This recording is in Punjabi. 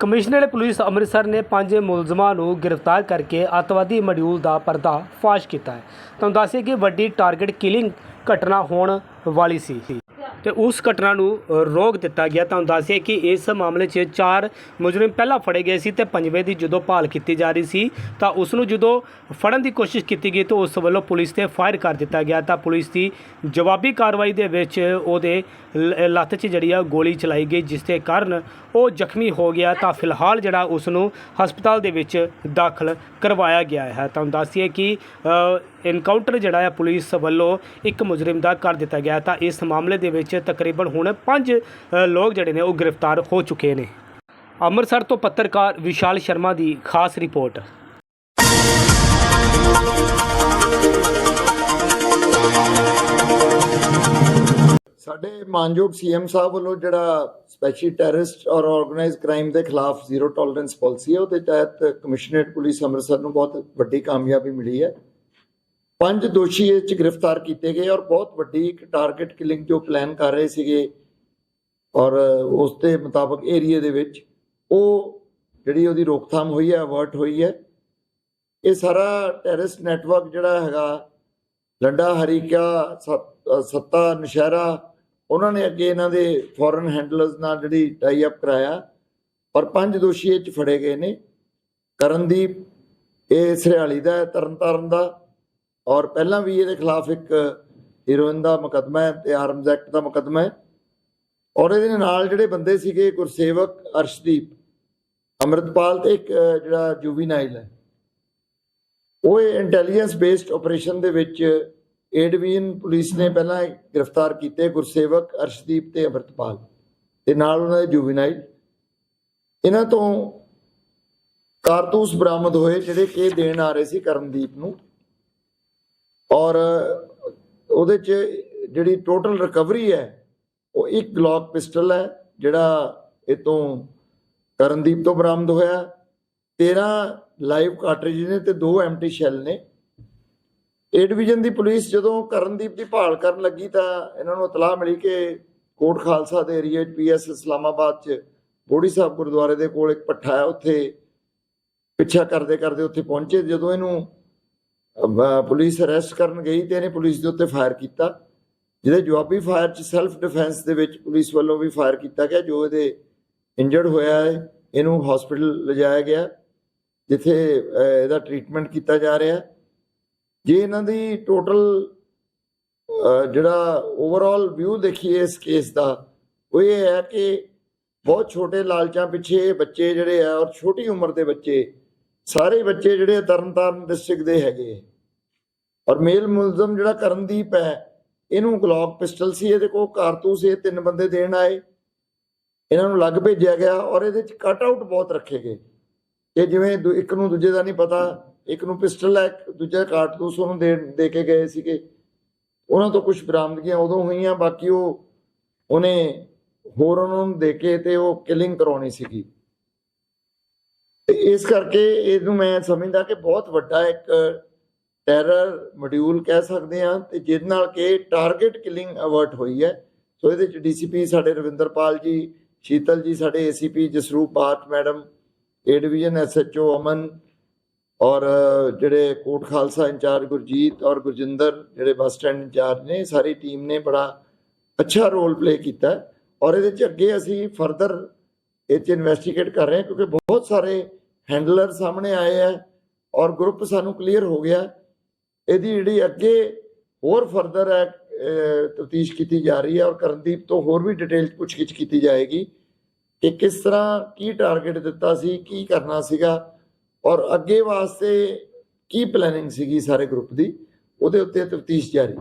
ਕਮਿਸ਼ਨਰ ਪੁਲਿਸ ਅੰਮ੍ਰਿਤਸਰ ਨੇ ਪੰਜ ਮੁਲਜ਼ਮਾਂ ਨੂੰ ਗ੍ਰਿਫਤਾਰ ਕਰਕੇ ਅੱਤਵਾਦੀ ਮੋਡਿਊਲ ਦਾ ਪਰਦਾ ਫਾਸ਼ ਕੀਤਾ ਹੈ। ਤੁਹਾਨੂੰ ਦੱਸਿਆ ਕਿ ਵੱਡੀ ਟਾਰਗੇਟ ਕਿਲਿੰਗ ਘਟਨਾ ਹੋਣ ਵਾਲੀ ਸੀ। ਤੇ ਉਸ ਘਟਨਾ ਨੂੰ ਰੋਕ ਦਿੱਤਾ ਗਿਆ ਤੁਹਾਨੂੰ ਦੱਸਿਆ ਕਿ ਇਸ ਮਾਮਲੇ 'ਚ ਚਾਰ ਮੁਜਰਮ ਪਹਿਲਾਂ ਫੜੇ ਗਏ ਸੀ ਤੇ ਪੰਜਵੇਂ ਦੀ ਜਦੋਂ ਭਾਲ ਕੀਤੀ ਜਾ ਰਹੀ ਸੀ, ਤਾਂ ਉਸ ਨੂੰ ਜਦੋਂ ਫੜਨ ਦੀ ਕੋਸ਼ਿਸ਼ ਕੀਤੀ ਗਈ ਤਾਂ ਉਸ ਵੱਲੋਂ ਪੁਲਿਸ ਤੇ ਫਾਇਰ ਕਰ ਦਿੱਤਾ ਗਿਆ ਤਾਂ ਪੁਲਿਸ ਦੀ ਜਵਾਬੀ ਕਾਰਵਾਈ ਦੇ ਵਿੱਚ ਉਹਦੇ ਲ- ਲੱਤ 'ਚ ਜਿਹੜੀ ਆ ਗੋਲੀ ਚਲਾਈ ਗਈ, ਜਿਸ ਦੇ ਕਾਰਨ ਉਹ ਜ਼ਖਮੀ ਹੋ ਗਿਆ ਤਾਂ ਫਿਲਹਾਲ ਜਿਹੜਾ ਉਸ ਨੂੰ ਹਸਪਤਾਲ ਦੇ ਵਿੱਚ ਦਾਖਲ ਕਰਵਾਇਆ ਗਿਆ ਹੈ। ਤੁਹਾਨੂੰ ਦੱਸੀਏ ਕਿ ਇਨਕਾਊਂਟਰ ਜਿਹੜਾ ਹੈ ਪੁਲਿਸ ਵੱਲੋਂ ਇੱਕ ਮੁਜਰਮ ਦਾ ਕਰ ਦਿੱਤਾ ਗਿਆ ਤਾਂ ਇਸ ਮਾਮਲੇ ਦੇ ਵਿੱਚ ਤਕਰੀਬਨ ਹੁਣ ਪੰਜ ਲੋਕ ਜਿਹੜੇ ਨੇ ਉਹ ਗ੍ਰਿਫਤਾਰ ਹੋ ਚੁੱਕੇ ਨੇ। ਅੰਮ੍ਰਿਤਸਰ ਤੋਂ ਪੱਤਰਕਾਰ ਵਿਸ਼ਾਲ ਸ਼ਰਮਾ ਦੀ ਖਾਸ ਰਿਪੋਰਟ। ਸਾਡੇ ਮਾਨਯੋਗ ਸੀਐਮ ਸਾਹਿਬ ਵੱਲੋਂ ਜਿਹੜਾ ਸਪੈਸ਼ਲ ਟੈਰਰਿਸਟ ਔਰ ਆਰਗੇਨਾਈਜ਼ਡ ਕ੍ਰਾਈਮ ਦੇ ਖਿਲਾਫ ਜ਼ੀਰੋ ਟੋਲਰੈਂਸ ਪਾਲਿਸੀ ਹੈ, ਉਹਦੇ ਤਹਿਤ ਕਮਿਸ਼ਨਰੇਟ ਪੁਲਿਸ ਅੰਮ੍ਰਿਤਸਰ ਨੂੰ ਬਹੁਤ ਵੱਡੀ ਕਾਮਯਾਬੀ ਮਿਲੀ ਹੈ। ਪੰਜ ਦੋਸ਼ੀ ਇਹ ਚ ਗ੍ਰਿਫਤਾਰ ਕੀਤੇ ਗਏ ਔਰ ਬਹੁਤ ਵੱਡੀ ਇੱਕ ਟਾਰਗੇਟ ਕਿਲਿੰਗ ਜੋ ਪਲਾਨ ਕਰ ਰਹੇ ਸੀਗੇ ਔਰ ਉਸ ਦੇ ਮੁਤਾਬਕ ਏਰੀਆ ਦੇ ਵਿੱਚ ਉਹ ਜਿਹੜੀ ਉਹਦੀ ਰੋਕਥਾਮ ਹੋਈ ਹੈ ਅਵਰਟ ਹੋਈ ਹੈ। ਇਹ ਸਾਰਾ ਟੈਰਰਿਸਟ ਨੈਟਵਰਕ ਜਿਹੜਾ ਹੈਗਾ ਲੰਡਾ ਹਰੀਕਾ ਸਤ- ਸੱਤਾ ਨਸ਼ਹਿਰਾ ਉਹਨਾਂ ਨੇ ਅੱਗੇ ਇਹਨਾਂ ਦੇ ਫੋਰਨ ਹੈਂਡਲਰਸ ਨਾਲ ਜਿਹੜੀ ਟਾਈ ਅਪ ਕਰਾਇਆ। ਔਰ ਪੰਜ ਦੋਸ਼ੀ ਇਹ ਚ ਫੜੇ ਗਏ ਨੇ। ਕਰਨਦੀਪ ਇਹ ਸਰਿਆਲੀ ਦਾ ਹੈ, ਤਰਨਤਾਰਨ ਦਾ। ਔਰ ਪਹਿਲਾਂ ਵੀ ਇਹਦੇ ਖਿਲਾਫ ਇੱਕ ਹੀਰੋਇਨ ਦਾ ਮੁਕੱਦਮਾ ਹੈ ਤੇ ਆਰਮਜ਼ ਐਕਟ ਦਾ ਮੁਕੱਦਮਾ ਹੈ। ਔਰ ਇਹਦੇ ਨਾਲ ਜਿਹੜੇ ਬੰਦੇ ਸੀਗੇ ਗੁਰਸੇਵਕ ਅਰਸ਼ਦੀਪ, ਅੰਮ੍ਰਿਤਪਾਲ ਤੇ ਇੱਕ ਜਿਹੜਾ ਜੂਵੀਨਾਈਲ ਹੈ। ਉਹ ਇੰਟੈਲੀਜੈਂਸ ਬੇਸਡ ਆਪਰੇਸ਼ਨ ਦੇ ਵਿੱਚ ਏ ਡਿਵੀਜ਼ਨ ਪੁਲਿਸ ਨੇ ਪਹਿਲਾਂ ਗ੍ਰਿਫਤਾਰ ਕੀਤੇ ਗੁਰਸੇਵਕ ਅਰਸ਼ਦੀਪ ਤੇ ਅਮਰਤਪਾਲ ਤੇ ਨਾਲ ਉਹਨਾਂ ਦੇ ਜੁਵੀਨਾਈਲ ਇਹਨਾਂ ਤੋਂ ਕਾਰਤੂਸ ਬਰਾਮਦ ਹੋਏ ਜਿਹੜੇ ਕਿ ਦੇਣ ਆ ਰਹੇ ਸੀ ਕਰਮਦੀਪ ਨੂੰ। ਔਰ ਉਹਦੇ ਚ ਜਿਹੜੀ ਟੋਟਲ ਰਿਕਵਰੀ ਹੈ, ਉਹ ਇੱਕ ਗਲੌਕ ਪਿਸਟਲ ਹੈ, ਜਿਹੜਾ ਇਹ ਤੋਂ ਕਰਨਦੀਪ ਤੋਂ ਬਰਾਮਦ ਹੋਇਆ। 13 ਲਾਈਵ ਕਾਰਟ੍ਰਿਜ ਨੇ ਤੇ ਦੋ ਐਮਟੀ ਸ਼ੈਲ ਨੇ। ਏ ਡਿਵੀਜ਼ਨ ਦੀ ਪੁਲਿਸ ਜਦੋਂ ਕਰਨਦੀਪ ਦੀ ਭਾਲ ਕਰਨ ਲੱਗੀ ਤਾਂ ਇਹਨਾਂ ਨੂੰ ਇਤਲਾਹ ਮਿਲੀ ਕਿ ਕੋਟ ਖਾਲਸਾ ਦੇ ਏਰੀਆ ਵਿੱਚ ਪੀਐਸ ਇਸਲਾਮਾਬਾਦ ਚ ਬੋੜੀ ਸਾਹਿਬ ਗੁਰਦੁਆਰੇ ਦੇ ਕੋਲ ਇੱਕ ਪੱਠਾ ਹੈ, ਉੱਥੇ ਪਿੱਛਾ ਕਰਦੇ ਕਰਦੇ ਉੱਥੇ ਪਹੁੰਚੇ। ਜਦੋਂ ਇਹਨੂੰ ਪੁਲਿਸ ਅਰੈਸਟ ਕਰਨ ਗਈ ਤੇ ਇਹਨੇ ਪੁਲਿਸ ਦੇ ਉੱਤੇ ਫਾਇਰ ਕੀਤਾ। ਜਿਹਦੇ ਜਵਾਬੀ ਫਾਇਰ ਚ ਸੈਲਫ ਡਿਫੈਂਸ ਦੇ ਵਿੱਚ ਪੁਲਿਸ ਵੱਲੋਂ ਵੀ ਫਾਇਰ ਕੀਤਾ ਗਿਆ, ਜੋ ਇਹਦੇ ਇੰਜਰਡ ਹੋਇਆ ਹੈ, ਇਹਨੂੰ ਹਸਪੀਟਲ ਲਿਜਾਇਆ ਗਿਆ, ਜਿੱਥੇ ਇਹਦਾ ਟ੍ਰੀਟਮੈਂਟ ਕੀਤਾ ਜਾ ਰਿਹਾ ਜੇ ਇਹਨਾਂ ਦੀ ਟੋਟਲ ਜਿਹੜਾ ਓਵਰਆਲ ਵਿਊ ਦੇਖੀਏ ਇਸ ਕੇਸ ਦਾ, ਉਹ ਇਹ ਹੈ ਕਿ ਬਹੁਤ ਛੋਟੇ ਲਾਲਚਾਂ ਪਿੱਛੇ ਬੱਚੇ ਜਿਹੜੇ ਆ ਔਰ ਛੋਟੀ ਉਮਰ ਦੇ ਬੱਚੇ ਸਾਰੇ ਬੱਚੇ ਜਿਹੜੇ ਤਰਨਤਾਰਨ ਡਿਸਟ੍ਰਿਕਟ ਦੇ ਹੈਗੇ ਔਰ ਮੇਲ ਮੁਲਜ਼ਮ ਜਿਹੜਾ ਕਰਨਦੀਪ ਹੈ, ਇਹਨੂੰ ਗਲੌਕ ਪਿਸਟਲ ਸੀ, ਇਹਦੇ ਕੋਲ ਕਾਰਤੂਸ ਇਹ ਤਿੰਨ ਬੰਦੇ ਦੇਣ ਆਏ। ਇਹਨਾਂ ਨੂੰ ਲੱਗ ਭੇਜਿਆ ਗਿਆ ਔਰ ਇਹਦੇ ਚ ਕਟ ਆਊਟ ਬਹੁਤ ਰੱਖੇ ਗਏ। ਇਹ ਜਿਵੇਂ ਦੂ- ਇੱਕ ਨੂੰ ਦੂਜੇ ਦਾ ਨਹੀਂ ਪਤਾ, ਇੱਕ ਨੂੰ ਪਿਸਟਲ ਹੈ, ਇੱਕ ਦੂਜਾ ਕਾਰਤੂਸ ਉਹਨੂੰ ਦੇ ਦੇ ਕੇ ਗਏ ਸੀਗੇ। ਉਹਨਾਂ ਤੋਂ ਕੁਝ ਬਰਾਮਦਗੀਆਂ ਉਦੋਂ ਹੋਈਆਂ, ਬਾਕੀ ਉਹ ਉਹਨੇ ਹੋਰ ਉਹਨਾਂ ਨੂੰ ਦੇ ਕੇ ਤੇ ਉਹ ਕਿਲਿੰਗ ਕਰਾਉਣੀ ਸੀਗੀ। ਇਸ ਕਰਕੇ ਇਹਨੂੰ ਮੈਂ ਸਮਝਦਾ ਕਿ ਬਹੁਤ ਵੱਡਾ ਇੱਕ ਟੈਰਰ ਮੋਡਿਊਲ ਕਹਿ ਸਕਦੇ ਆ ਤੇ ਜਿਹਦੇ ਨਾਲ ਕਿ ਟਾਰਗੇਟ ਕਿਲਿੰਗ ਅਵਰਟ ਹੋਈ ਹੈ। ਸੋ ਇਹਦੇ ਚ ਡੀਸੀਪੀ ਸਾਡੇ ਰਵਿੰਦਰਪਾਲ ਜੀ, ਸ਼ੀਤਲ ਜੀ, ਸਾਡੇ ACP Jasroop Batth madam A division SHO Aman ਔਰ ਜਿਹੜੇ ਕੋਟ ਖਾਲਸਾ ਇੰਚਾਰਜ ਗੁਰਜੀਤ ਔਰ ਗੁਰਜਿੰਦਰ, ਜਿਹੜੇ ਬੱਸ ਸਟੈਂਡ ਇੰਚਾਰਜ ਨੇ, ਸਾਰੀ ਟੀਮ ਨੇ ਬੜਾ ਅੱਛਾ ਰੋਲ ਪਲੇ ਕੀਤਾ। ਔਰ ਇਹਦੇ ਚ ਅੱਗੇ ਅਸੀਂ ਫਰਦਰ ਇਹ ਚ ਇਨਵੈਸਟੀਗੇਟ ਕਰ ਰਹੇ ਹਾਂ ਕਿਉਂਕਿ ਬਹੁਤ ਸਾਰੇ ਹੈਂਡਲਰ ਸਾਹਮਣੇ ਆਏ ਆ ਔਰ ਗਰੁੱਪ ਸਾਨੂੰ ਕਲੀਅਰ ਹੋ ਗਿਆ। ਇਹਦੀ ਜਿਹੜੀ ਅੱਗੇ ਹੋਰ ਫਰਦਰ ਹੈ ਤਫਤੀਸ਼ ਕੀਤੀ ਜਾ ਰਹੀ ਹੈ ਔਰ ਕਰਨਦੀਪ ਤੋਂ ਹੋਰ ਵੀ ਡਿਟੇਲ ਪੁੱਛਗਿੱਛ ਕੀਤੀ ਜਾਏਗੀ ਕਿ ਕਿਸ ਤਰ੍ਹਾਂ ਕੀ ਟਾਰਗੇਟ ਦਿੱਤਾ ਸੀ, ਕੀ ਕਰਨਾ ਸੀਗਾ ਔਰ ਅੱਗੇ ਵਾਸਤੇ ਕੀ ਪਲੈਨਿੰਗ ਸੀਗੀ ਸਾਰੇ ਗਰੁੱਪ ਦੀ, ਉਹਦੇ ਉੱਤੇ ਤਫਤੀਸ਼ ਜਾਰੀ।